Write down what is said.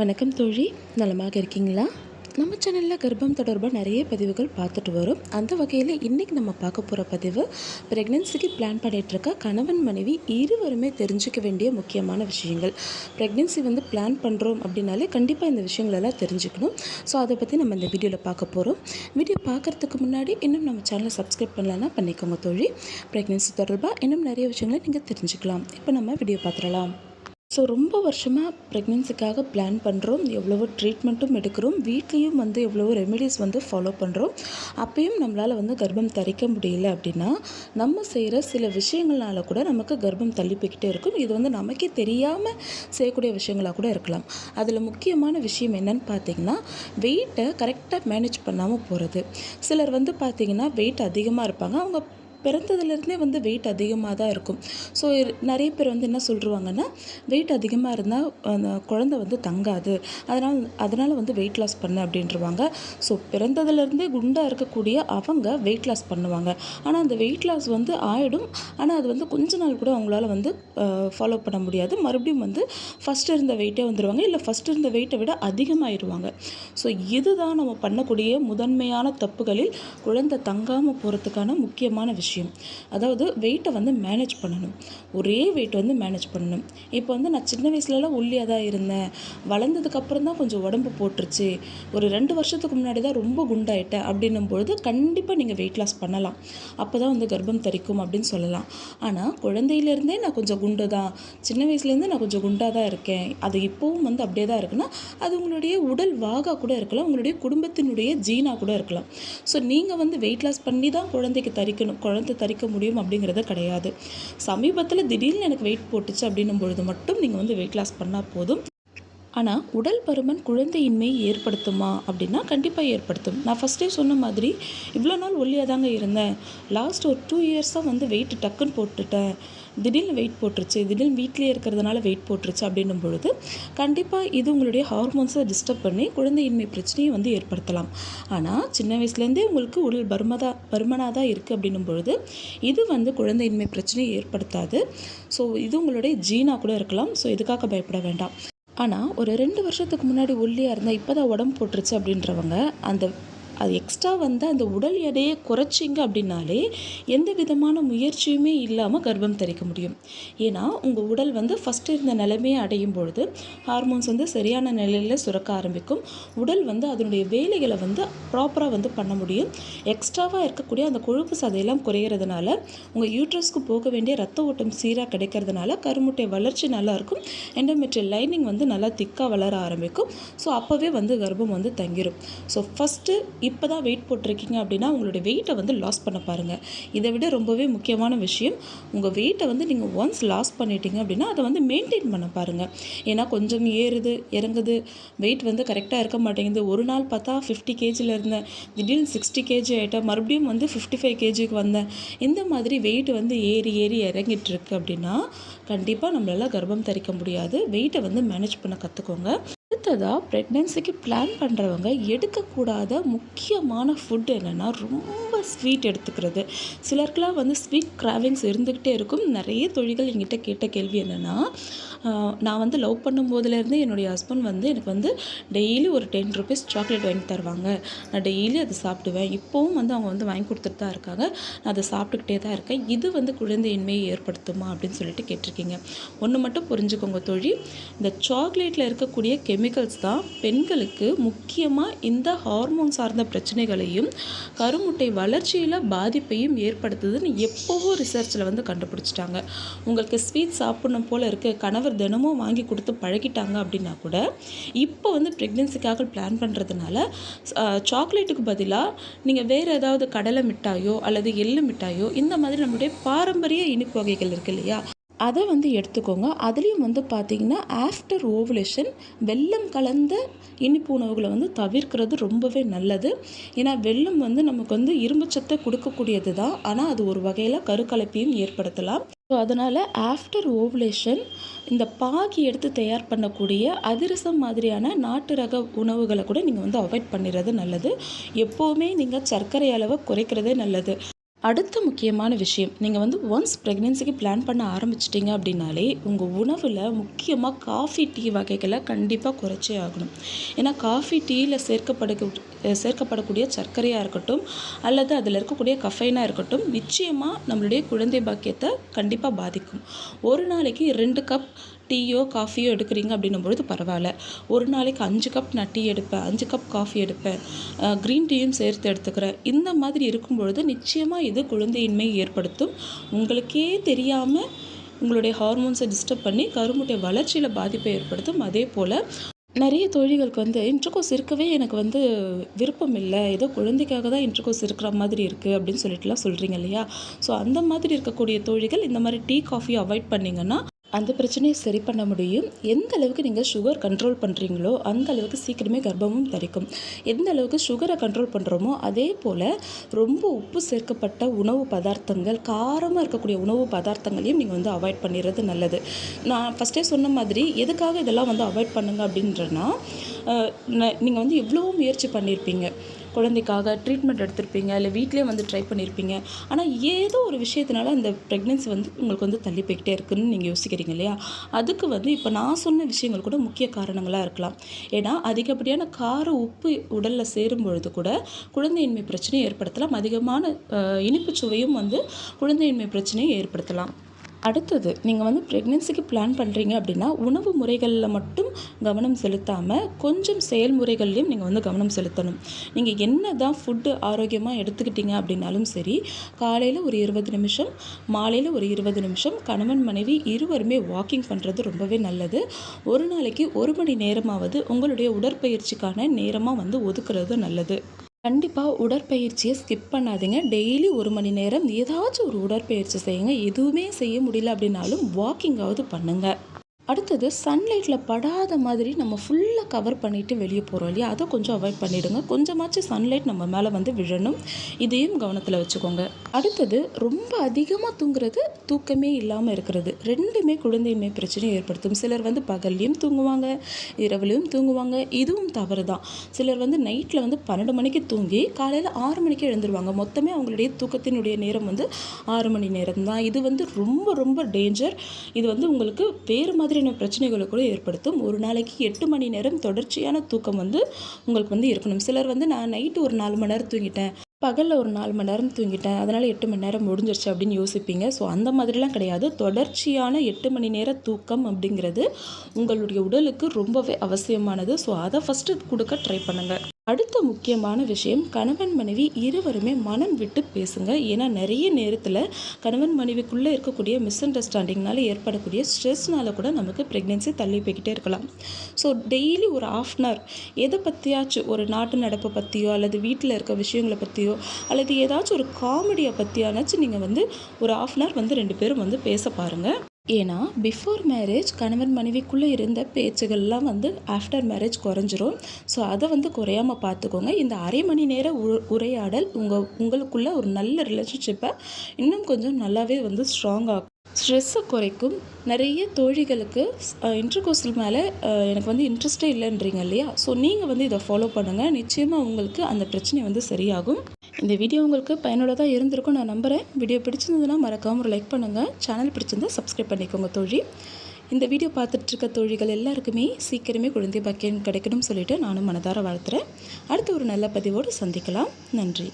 வணக்கம் தோழி. நலமாக இருக்கீங்களா? நம்ம சேனலில் கர்ப்பம் தொடர்பாக நிறைய பதிவுகள் பார்த்துட்டு வரும். அந்த வகையில் இன்றைக்கி நம்ம பார்க்க போகிற பதிவு ப்ரெக்னென்சிக்கு பிளான் பண்ணிகிட்ருக்க கணவன் மனைவி இருவருமே தெரிஞ்சுக்க வேண்டிய முக்கியமான விஷயங்கள். ப்ரெக்னென்சி வந்து பிளான் பண்ணுறோம் அப்படின்னாலே கண்டிப்பாக இந்த விஷயங்களெல்லாம் தெரிஞ்சுக்கணும். ஸோ அதை பற்றி நம்ம இந்த வீடியோவில் பார்க்க போகிறோம் வீடியோ பார்க்குறதுக்கு முன்னாடி இன்னும் நம்ம சேனலை சப்ஸ்கிரைப் பண்ணலன்னா பண்ணிக்கோங்க தோழி. ப்ரெக்னென்சி தொடர்பாக இன்னும் நிறைய விஷயங்களை நீங்கள் தெரிஞ்சுக்கலாம். இப்போ நம்ம வீடியோ பார்த்துடலாம். ஸோ ரொம்ப வருஷமாக ப்ரெக்னென்சிக்காக பிளான் பண்ணுறோம் எவ்வளவோ ட்ரீட்மெண்ட்டும் எடுக்கிறோம். வீட்லேயும் வந்து எவ்வளவோ ரெமெடிஸ் வந்து ஃபாலோ பண்ணுறோம் அப்பயும் நம்மளால் வந்து கர்ப்பம் தரிக்க முடியல அப்படின்னா நம்ம செய்கிற சில விஷயங்கள்னால கூட நமக்கு கர்ப்பம் தள்ளி போய்கிட்டே இருக்கும். இது வந்து நமக்கே தெரியாமல் செய்யக்கூடிய விஷயங்களாக கூட இருக்கலாம். அதில் முக்கியமான விஷயம் என்னன்னு பார்த்தீங்கன்னா வெயிட்டை கரெக்டாக மேனேஜ் பண்ணாமல் போகிறது சிலர் வந்து பார்த்திங்கன்னா வெயிட் அதிகமாக இருப்பாங்க. அவங்க பிறந்ததுலேருந்தே வந்து வெயிட் அதிகமாக தான் இருக்கும். ஸோ நிறைய பேர் வந்து என்ன சொல்லிருவாங்கன்னா வெயிட் அதிகமாக இருந்தால் அந்த குழந்தை வந்து தங்காது. அதனால் அதனால் வந்து வெயிட் லாஸ் பண்ணு அப்படின்றவாங்க. ஸோ பிறந்ததுலேருந்தே குண்டாக இருக்கக்கூடிய அவங்க வெயிட் லாஸ் பண்ணுவாங்க. ஆனால் அந்த வெயிட் லாஸ் வந்து ஆகிடும் ஆனால் அது வந்து கொஞ்ச நாள் கூட அவங்களால வந்து ஃபாலோ பண்ண முடியாது. மறுபடியும் வந்து ஃபஸ்ட்டு இருந்த வெயிட்டே வந்துடுவாங்க இல்லை ஃபஸ்ட்டு இருந்த வெயிட்டை விட அதிகமாகிடுவாங்க ஸோ இதுதான் நம்ம பண்ணக்கூடிய முதன்மையான தப்புகளில் குழந்தை தங்காமல் போகிறதுக்கான முக்கியமான விஷயம். விஷயம். அதாவது வெயிட்டை வந்து மேனேஜ் பண்ணணும். ஒரே வெயிட் வந்து மேனேஜ் பண்ணணும். இப்போ வந்து நான் சின்ன வயசுலலாம் ஒல்லியாக தான் இருந்தேன். வளர்ந்ததுக்கப்புறம் தான் கொஞ்சம் உடம்பு போட்டுருச்சு. ஒரு ரெண்டு வருஷத்துக்கு முன்னாடி தான் ரொம்ப குண்டாயிட்டேன். அப்படின்னும் பொழுது கண்டிப்பாக நீங்கள் வெயிட் லாஸ் பண்ணலாம். அப்போ தான் வந்து கர்ப்பம் தரிக்கும் அப்படின்னு சொல்லலாம். ஆனால் குழந்தையிலேருந்தே நான் கொஞ்சம் குண்டு தான். சின்ன வயசுலேருந்தே நான் கொஞ்சம் குண்டாக தான் இருக்கேன். அது இப்போவும் வந்து அப்படியே தான் இருக்குன்னா அது உங்களுடைய உடல் வாகா கூட இருக்கலாம். உங்களுடைய குடும்பத்தினுடைய ஜீனாக கூட இருக்கலாம். ஸோ நீங்கள் வந்து வெயிட் லாஸ் பண்ணி தான் குழந்தைக்கு தரிக்கணும். குழந்தை குழந்தை தரிக்க முடியும் அப்படிங்கிறது கிடையாது. சமீபத்தில் திடீர்னு எனக்கு வெயிட் போட்டுச்சு அப்படின்னும் பொழுது மட்டும் நீங்கள் வந்து வெயிட் லாஸ் பண்ணால் போதும். ஆனால் உடல் பருமன் குழந்தையின்மை ஏற்படுத்துமா அப்படின்னா கண்டிப்பாக ஏற்படுத்தும். நான் ஃபஸ்ட்டே சொன்ன மாதிரி இவ்வளோ நாள் ஒல்லியாக தாங்க இருந்தேன். லாஸ்ட் ஒரு டூ இயர்ஸாக வந்து வெயிட் டக்குன்னு போட்டுட்டேன். திடீர்னு வெயிட் போட்டுருச்சு. திடீர்னு வீட்லேயே இருக்கிறதுனால வெயிட் போட்டுருச்சு அப்படின்னும் பொழுது கண்டிப்பாக இது உங்களுடைய ஹார்மோன்ஸை டிஸ்டர்ப் பண்ணி குழந்தையின்மை பிரச்சனையை வந்து ஏற்படுத்தலாம். ஆனால் சின்ன வயசுலேருந்தே உங்களுக்கு உடல் பருமதா பருமனாக தான் இருக்குது அப்படின்னும் பொழுது இது வந்து குழந்தையின்மை பிரச்சனையை ஏற்படுத்தாது. ஸோ இது உங்களுடைய ஜீனாக கூட இருக்கலாம். ஸோ இதுக்காக பயப்பட வேண்டாம். ஆனால் ஒரு ரெண்டு வருஷத்துக்கு முன்னாடி ஒல்லியாக இருந்தால் இப்போ தான் உடம்பு போட்டுருச்சு அப்படின்றவங்க அந்த அது எக்ஸ்ட்ரா வந்து அந்த உடல் எடையை குறைச்சிங்க அப்படின்னாலே எந்த விதமான முயற்சியுமே இல்லாமல் கர்ப்பம் தரிக்க முடியும். ஏன்னா உங்கள் உடல் வந்து ஃபஸ்ட்டு இருந்த நிலைமையை அடையும் பொழுது ஹார்மோன்ஸ் வந்து சரியான நிலையில் சுரக்க ஆரம்பிக்கும். உடல் வந்து அதனுடைய வேலைகளை வந்து ப்ராப்பராக வந்து பண்ண முடியும். எக்ஸ்ட்ராவாக இருக்கக்கூடிய அந்த கொழுப்பு சதையெல்லாம் குறையிறதுனால உங்கள் யூட்ரஸ்க்கு போக வேண்டிய ரத்த ஓட்டம் சீராக கிடைக்கிறதுனால கருமுட்டை வளர்ச்சி நல்லாயிருக்கும் எண்டோமெட்ரியல் லைனிங் வந்து நல்லா திக்காக வளர ஆரம்பிக்கும். ஸோ அப்போவே வந்து கர்ப்பம் வந்து தங்கிடும் ஸோ ஃபஸ்ட்டு இப்போ தான் வெயிட் போட்டிருக்கீங்க அப்படின்னா உங்களுடைய வெயிட்டை வந்து லாஸ் பண்ண பாருங்கள் இதை விட ரொம்பவே முக்கியமான விஷயம் உங்கள் வெயிட்டை வந்து நீங்கள் ஒன்ஸ் லாஸ் பண்ணிட்டீங்க அப்படின்னா அதை வந்து மெயின்டைன் பண்ண பாருங்கள் ஏன்னா கொஞ்சம் ஏறுது இறங்குது வெயிட் வந்து கரெக்டாக இருக்க மாட்டேங்குது. ஒரு நாள் பார்த்தா ஃபிஃப்டி கேஜியில் இருந்தேன். திடீர்னு சிக்ஸ்டி கேஜி ஆகிட்டேன் மறுபடியும் வந்து ஃபிஃப்டி ஃபைவ் கேஜிக்கு வந்தேன். இந்த மாதிரி வெயிட் வந்து ஏறி ஏறி இறங்கிட்டு இருக்கு அப்படின்னா கண்டிப்பாக நம்மளால் கர்ப்பம் தரிக்க முடியாது. வெயிட்டை வந்து மேனேஜ் பண்ண கற்றுக்கோங்க அடுத்ததாக ப்ரெக்னென்சிக்கு பிளான் பண்ணுறவங்க எடுக்கக்கூடாத முக்கியமான ஃபுட் என்னென்னா ரொம்ப ஸ்வீட் எடுத்துக்கிறது. சிலருக்குலாம் வந்து ஸ்வீட் கிராவிங்ஸ் இருந்துக்கிட்டே இருக்கும். நிறைய தொழில்கள் எங்கிட்ட கேட்ட கேள்வி என்னென்னா நான் வந்து லவ் பண்ணும்போதுலேருந்து என்னுடைய ஹஸ்பண்ட் வந்து எனக்கு வந்து டெய்லி ஒரு டென் ருபீஸ் சாக்லேட் வாங்கி தருவாங்க. நான் டெய்லி அதை சாப்பிடுவேன். இப்போவும் வந்து அவங்க வந்து வாங்கி கொடுத்துட்டு தான் இருக்காங்க. நான் அதை சாப்பிட்டுக்கிட்டே தான் இருக்கேன். இது வந்து குழந்தையின்மையை ஏற்படுத்துமா அப்படின்னு சொல்லிட்டு கேட்டிருக்கீங்க. ஒன்று மட்டும் புரிஞ்சுக்கோங்க தொழில் இந்த சாக்லேட்டில் இருக்கக்கூடிய கெமிக்கல் கெமிக்கல்ஸ் தான் பெண்களுக்கு முக்கியமாக இந்த ஹார்மோன் சார்ந்த பிரச்சனைகளையும் கருமுட்டை வளர்ச்சியில் பாதிப்பையும் ஏற்படுத்துதுன்னு எப்போவோ ரிசர்ச்சில் வந்து கண்டுபிடிச்சிட்டாங்க. உங்களுக்கு ஸ்வீட் சாப்பிடணும் போல் இருக்க கணவர் தினமும் வாங்கி கொடுத்து பழகிட்டாங்க அப்படின்னா கூட இப்போ வந்து ப்ரெக்னென்சிக்காக பிளான் பண்ணுறதுனால சாக்லேட்டுக்கு பதிலாக நீங்கள் வேறு ஏதாவது கடலை மிட்டாயோ அல்லது எள்ளு மிட்டாயோ இந்த மாதிரி நம்மளுடைய பாரம்பரிய இனிப்பு வகைகள் இருக்குது இல்லையா? அதை வந்து எடுத்துக்கோங்க. அதுலேயும் வந்து பார்த்திங்கன்னா ஆஃப்டர் ஓவலேஷன் வெல்லம் கலந்த இனிப்பு உணவுகளை வந்து தவிர்க்கிறது ரொம்பவே நல்லது. ஏன்னா வெல்லம் வந்து நமக்கு வந்து இரும்புச்சத்தை கொடுக்கக்கூடியது தான் ஆனால் அது ஒரு வகையில் கருக்கலப்பையும் ஏற்படுத்தலாம். ஸோ அதனால் ஆஃப்டர் ஓவலேஷன் இந்த பாகி எடுத்து தயார் பண்ணக்கூடிய அதிரசம் மாதிரியான நாட்டு ரக உணவுகளை கூட நீங்கள் வந்து அவாய்ட் பண்ணிடுறது நல்லது. எப்போவுமே நீங்கள் சர்க்கரை அளவை குறைக்கிறதே நல்லது. அடுத்த முக்கியமான விஷயம் நீங்கள் வந்து ஒன்ஸ் ப்ரெக்னென்சிக்கு பிளான் பண்ண ஆரம்பிச்சிட்டிங்க அப்படின்னாலே உங்கள் உணவில் முக்கியமாக காஃபி டீ வகைகளை கண்டிப்பாக குறைச்சே ஆகணும். ஏன்னா காஃபி டீயில் சேர்க்கப்பட சேர்க்கப்படக்கூடிய சர்க்கரையாக இருக்கட்டும் அல்லது அதில் இருக்கக்கூடிய கஃபைனாக இருக்கட்டும் நிச்சயமாக நம்மளுடைய குழந்தை பாக்கியத்தை கண்டிப்பாக பாதிக்கும். ஒரு நாளைக்கு ரெண்டு கப் டீயோ காஃபியோ எடுக்கிறீங்க அப்படின்னும் பொழுது பரவாயில்ல. ஒரு நாளைக்கு அஞ்சு கப் நான் டீ எடுப்பேன் அஞ்சு கப் காஃபி எடுப்பேன். க்ரீன் டீயும் சேர்த்து எடுத்துக்கிறேன். இந்த மாதிரி இருக்கும் பொழுது நிச்சயமாக இது குழந்தையின்மை ஏற்படுத்தும். உங்களுக்கே தெரியாமல் உங்களுடைய ஹார்மோன்ஸை டிஸ்டர்ப் பண்ணி கருமுட்டை வளர்ச்சியில் பாதிப்பை ஏற்படுத்தும். அதே போல் நிறைய தொழில்களுக்கு வந்து இன்ட்ரகோஸ் இருக்கவே எனக்கு வந்து விருப்பம் இல்லை. ஏதோ குழந்தைக்காக தான் இன்ட்ரகோஸ் இருக்கிற மாதிரி இருக்குது அப்படின்னு சொல்லிட்டுலாம் சொல்கிறீங்க இல்லையா? ஸோ அந்த மாதிரி இருக்கக்கூடிய தொழில்கள் இந்த மாதிரி டீ காஃபி அவாய்ட் பண்ணிங்கன்னா அந்த பிரச்சனையை சரி பண்ண முடியும். எந்த அளவுக்கு நீங்கள் சுகர் கண்ட்ரோல் பண்ணுறீங்களோ அந்த அளவுக்கு சீக்கிரமே கர்ப்பமும் தரிக்கும். எந்த அளவுக்கு சுகரை கண்ட்ரோல் பண்ணுறோமோ அதே போல் ரொம்ப உப்பு சேர்க்கப்பட்ட உணவு பதார்த்தங்கள் காரமாக இருக்கக்கூடிய உணவு பதார்த்தங்களையும் நீங்கள் வந்து அவாய்ட் பண்ணிடுறது நல்லது. நான் ஃபஸ்ட்டே சொன்ன மாதிரி எதுக்காக இதெல்லாம் வந்து அவாய்ட் பண்ணுங்க அப்படின்றனா நீங்கள் வந்து எவ்வளோ முயற்சி பண்ணியிருப்பீங்க குழந்தைக்காக ட்ரீட்மெண்ட் எடுத்திருப்பீங்க இல்லை வீட்லேயே வந்து ட்ரை பண்ணியிருப்பீங்க ஆனால் ஏதோ ஒரு விஷயத்தினால அந்த ப்ரெக்னென்சி வந்து உங்களுக்கு வந்து தள்ளி போய்கிட்டே இருக்குன்னு நீங்கள் யோசிக்கிறீங்க இல்லையா? அதுக்கு வந்து இப்போ நான் சொன்ன விஷயங்கள் கூட முக்கிய காரணங்களாக இருக்கலாம். ஏன்னா அதிகப்படியான கார உப்பு உடலில் சேரும் பொழுது கூட குழந்தையின்மை பிரச்சனையை ஏற்படுத்தலாம். அதிகமான இனிப்பு சுவையும் வந்து குழந்தையின்மை பிரச்சனையை ஏற்படுத்தலாம். அடுத்தது நீங்கள் வந்து ப்ரெக்னென்சிக்கு பிளான் பண்ணுறீங்க அப்படின்னா உணவு முறைகளில் மட்டும் கவனம் செலுத்தாமல் கொஞ்சம் செயல்முறைகள்லையும் நீங்கள் வந்து கவனம் செலுத்தணும். நீங்கள் என்ன தான் ஃபுட்டு ஆரோக்கியமாக எடுத்துக்கிட்டீங்க அப்படின்னாலும் சரி காலையில் ஒரு இருபது நிமிஷம் மாலையில் ஒரு இருபது நிமிஷம் கணவன் மனைவி இருவருமே வாக்கிங் பண்ணுறது ரொம்பவே நல்லது. ஒரு நாளைக்கு ஒரு மணி நேரமாவது உங்களுடைய உடற்பயிற்சிக்கான நேரமாக வந்து ஒதுக்குறது நல்லது. கண்டிப்பாக உடற்பயிற்சியை ஸ்கிப் பண்ணாதீங்க. டெய்லி ஒரு மணி நேரம் ஏதாச்சும் ஒரு உடற்பயிற்சி செய்யுங்க. எதுவுமே செய்ய முடியல அப்படின்னாலும் வாக்கிங்காவது பண்ணுங்கள் அடுத்தது சன்லைட்டில் படாத மாதிரி நம்ம ஃபுல்லாக கவர் பண்ணிவிட்டு வெளியே போகிறோம் இல்லையா? அதை கொஞ்சம் அவாய்ட் பண்ணிவிடுங்க கொஞ்சமாச்சும் சன்லைட் நம்ம மேலே வந்து விழணும். இதையும் கவனத்தில் வச்சுக்கோங்க. அடுத்தது ரொம்ப அதிகமாக தூங்குறது தூக்கமே இல்லாமல் இருக்கிறது. ரெண்டுமே குழந்தையுமே பிரச்சனையை ஏற்படுத்தும். சிலர் வந்து பகல்லையும் தூங்குவாங்க இரவுலையும் தூங்குவாங்க. இதுவும் தவறு தான். சிலர் வந்து நைட்டில் வந்து பன்னெண்டு மணிக்கு தூங்கி காலையில் ஆறு மணிக்கு எழுந்துருவாங்க. மொத்தமே அவங்களுடைய தூக்கத்தினுடைய நேரம் வந்து ஆறு மணி நேரம் தான் இது வந்து ரொம்ப ரொம்ப டேஞ்சர் இது வந்து உங்களுக்கு வேறு மாதிரி மாதிரியான பிரச்சனைகளை கூட ஏற்படுத்தும். ஒரு நாளைக்கு எட்டு மணி நேரம் தொடர்ச்சியான தூக்கம் வந்து உங்களுக்கு வந்து இருக்கணும். சிலர் வந்து நான் நைட்டு ஒரு நாலு மணி நேரம் தூங்கிட்டேன். பகலில் ஒரு நாலு மணி நேரம் தூங்கிட்டேன். அதனால் எட்டு மணி நேரம் முடிஞ்சிருச்சு அப்படின்னு யோசிப்பீங்க. ஸோ அந்த மாதிரிலாம் கிடையாது. தொடர்ச்சியான எட்டு மணி நேர தூக்கம் அப்படிங்கிறது உங்களுடைய உடலுக்கு ரொம்பவே அவசியமானது. ஸோ அதை ஃபஸ்ட்டு கொடுக்க ட்ரை பண்ணுங்கள் அடுத்த முக்கியமான விஷயம் கணவன் மனைவி இருவருமே மனம் விட்டு பேசுங்க. ஏன்னா நிறைய நேரத்தில் கணவன் மனைவிக்குள்ளே இருக்கக்கூடிய மிஸ் அண்டர்ஸ்டாண்டிங்னால ஏற்படக்கூடிய ஸ்ட்ரெஸ்னால கூட நமக்கு ப்ரெக்னென்சி தள்ளி போய்கிட்டே இருக்கலாம். ஸோ டெய்லி ஒரு ஆஃப் அன் ஹவர் எதை பற்றியாச்சும் ஒரு நாட்டு நடப்பை பற்றியோ அல்லது வீட்டில் இருக்க விஷயங்களை பற்றியோ அல்லது ஏதாச்சும் ஒரு காமெடியை பற்றியானாச்சும் நீங்கள் வந்து ஒரு ஆஃப் அன் ஹவர் வந்து ரெண்டு பேரும் வந்து பேச பாருங்கள் ஏன்னா பிஃபோர் மேரேஜ் கணவன் மனைவிக்குள்ளே இருந்த பேச்சுகள்லாம் வந்து ஆஃப்டர் மேரேஜ் குறைஞ்சிரும். ஸோ அதை வந்து குறையாமல் பார்த்துக்கோங்க. இந்த அரை மணி நேர உ உரையாடல் உங்கள் உங்களுக்குள்ள ஒரு நல்ல ரிலேஷன்ஷிப்பை இன்னும் கொஞ்சம் நல்லாவே வந்து ஸ்ட்ராங் ஆகும் ஸ்ட்ரெஸ்ஸை குறைக்கும். நிறைய தோழிகளுக்கு இன்டர்கோர்ஸல் மேலே எனக்கு வந்து இன்ட்ரெஸ்ட்டே இல்லைன்றீங்க இல்லையா? ஸோ நீங்கள் வந்து இதை ஃபாலோ பண்ணுங்கள் நிச்சயமாக உங்களுக்கு அந்த பிரச்சனை வந்து சரியாகும். இந்த வீடியோ உங்களுக்கு பயனுள்ளதாக இருந்திருக்கும் நான் நம்புகிறேன் வீடியோ பிடிச்சிருந்ததுன்னா மறக்காமல் ஒரு லைக் பண்ணுங்கள் சேனல் பிடிச்சிருந்தால் சப்ஸ்கிரைப் பண்ணிக்கோங்க தோழி. இந்த வீடியோ பார்த்துட்ருக்க தோழிகள் எல்லாருக்குமே சீக்கிரமே குழந்தை பாக்கியம் கிடைக்கணும்னு சொல்லிவிட்டு நானும் மனதார வாழ்த்துறேன். அடுத்த ஒரு நல்ல பதிவோடு சந்திக்கலாம். நன்றி.